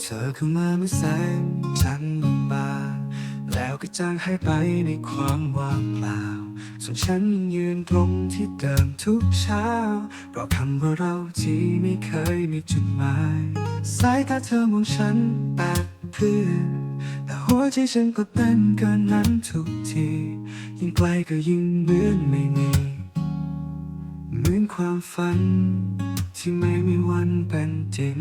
เข้ามาเมื่อแสงจันทร์บาแล้วก็จางหายไปในความว่างเปล่า ส่วนฉันยืนตรงที่เดิมทุกเช้า เพรอคำว่าเราที่ไม่เคยมีจุดหมาย สายตาเธอมองฉันแปดเพื่อ แต่หัวใจฉันก็เต้นเกินนั้นทุกที ยิ่งไกลก็ยิ่งเหมือนไม่มี เหมือนความฝันที่ไม่มี เป็นจริง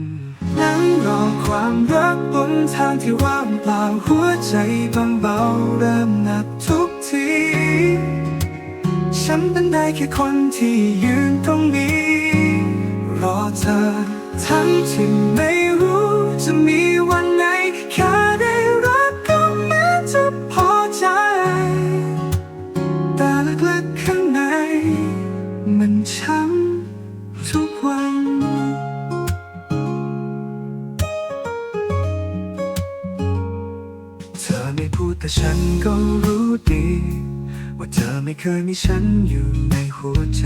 นั่งรอความรักบนทางที่ว่างเปล่าหัวใจบางเบาเริ่มหนักทุกที ฉันเป็นได้แค่คนที่ยืนตรงนี้ รอเธอ ทั้งที่ไม่รู้จะมีวันไหนแค่ได้รักก็แม้จะพอใจ แต่ลึกๆข้างใน มันช้ำ พูดแต่ฉันก็รู้ดี ว่าเธอไม่เคยมีฉันอยู่ในหัวใจ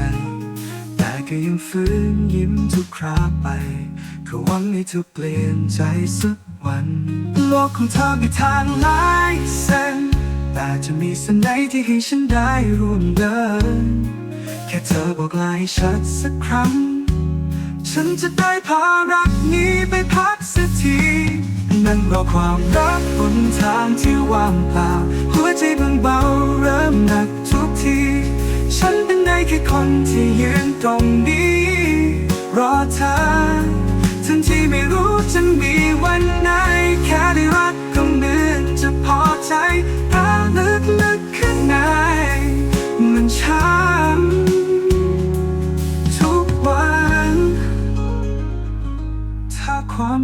แต่ก็ยังฝืนยิ้มทุกคราไปก็หวังให้เธอเปลี่ยนใจสักวัน โลกของเธอมีทางหลายเส้น แต่จะมีเส้นไหนที่ให้ฉันได้ร่วมเดิน แค่เธอบอกลาให้ชัดสักครั้ง ฉันจะได้พารักนี้ไปพักสักที นั่งรอความรักบนทางที่ว่างเปล่า หัวใจบางเบาเริ่มหนักทุกที ฉันเป็นได้แค่คนที่ยืนตรงนี้ รอเธอ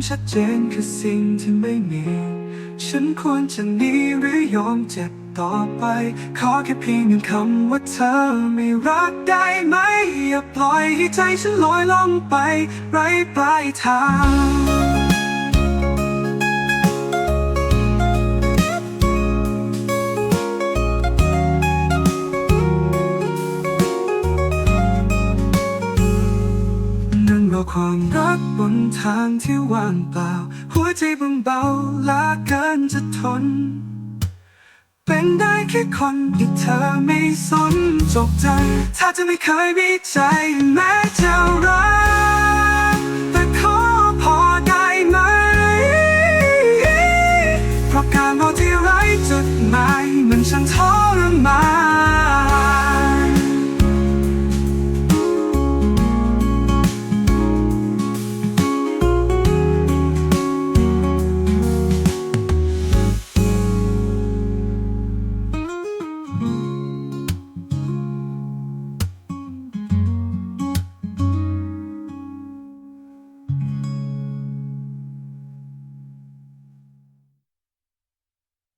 ชัดเจนคือสิ่งที่ไม่มี ฉันควรจะหนีหรือยอมเจ็บต่อไป ขอแค่เพียงหนึ่งคำว่าเธอไม่รักได้ไหม อย่าปล่อยให้ใจฉันลอยล่องไป ไร้ปลายทาง นั่งรอความรักบนทางที่ว่างเปล่า หัวใจบางเบาลาเกินจะทน เป็นได้แค่คนที่เธอไม่สนจบใจ ถ้าจะไม่เคยมีใจแม้จะรัก